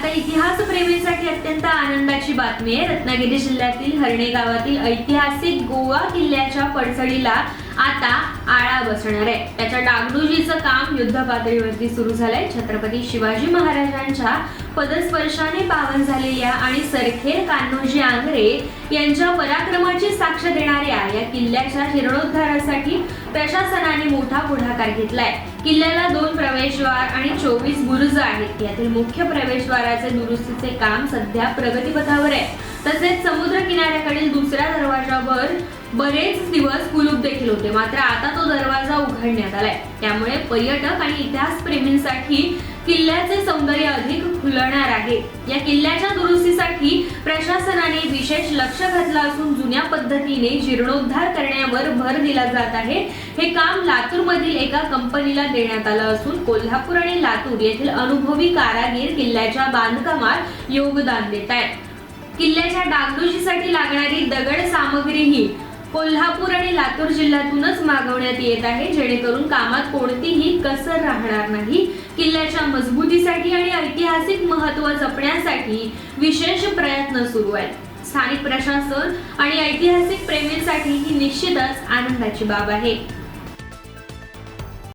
आता इतिहास प्रेमींसाठी अत्यंत आनंदाची बातमी आहे. रत्नागिरी जिल्ह्यातील हरणे गावातील ऐतिहासिक गोवा किल्ल्याच्या पडसडीला आता आळा बसणार आहे. त्याच्या डागडुजीचं काम युद्ध पातळीवरती सुरू झालंय. छत्रपती शिवाजी महाराजांच्या पदस्पर्शाने पावन झालेल्या आणि सरखेल कान्होजी आंग्रे यांच्या पराक्रमाची साक्ष देणाऱ्या या किल्ल्याच्या जीर्णोद्धारासाठी प्रशासनाने मोठा पुढाकार घेतलाय. किल्ल्याला दोन प्रवेशद्वार आणि चोवीस बुरुज आहेत. यातील मुख्य प्रवेशद्वाराचे दुरुस्तीचे काम सध्या प्रगतीपथावर आहे. तसेच समुद्र किनाऱ्याकडील दुसऱ्या दरवाजावर बरेच दिवस कुलूप देखील होते. मात्र आता तो दरवाजा उघडण्यात आलाय. त्यामुळे पर्यटक आणि इतिहास प्रेमींसाठी किल्ल्याचे सौंदर्य अधिक खुलणार आहे. या किल्ल्याच्या दुरुस्तीसाठी प्रशासनाने विशेष लक्ष घातलं असून जुन्या पद्धतीने जीर्णोद्धार करण्यावर भर दिला जात आहे. हे काम लातूर मधील एका कंपनीला देण्यात आलं असून कोल्हापूर आणि लातूर येथील अनुभवी कारागीर किल्ल्याच्या बांधकामात योगदान देत आहेत. किल्ल्याच्या डागडुजीसाठी लागणारी दगड सामग्रीही कोल्हापूर आणि लातूर जिल्ह्यातूनच मागवण्यात येत आहे. जेणेकरून कामात कोणतीही कसर राहणार नाही. किल्ल्याच्या मजबूतीसाठी आणि ऐतिहासिक महत्त्व जपण्यासाठी विशेष प्रयत्न सुरू आहेत. स्थानिक प्रशासन आणि ऐतिहासिक प्रेमींसाठी ही निश्चितच आनंदाची बाब आहे.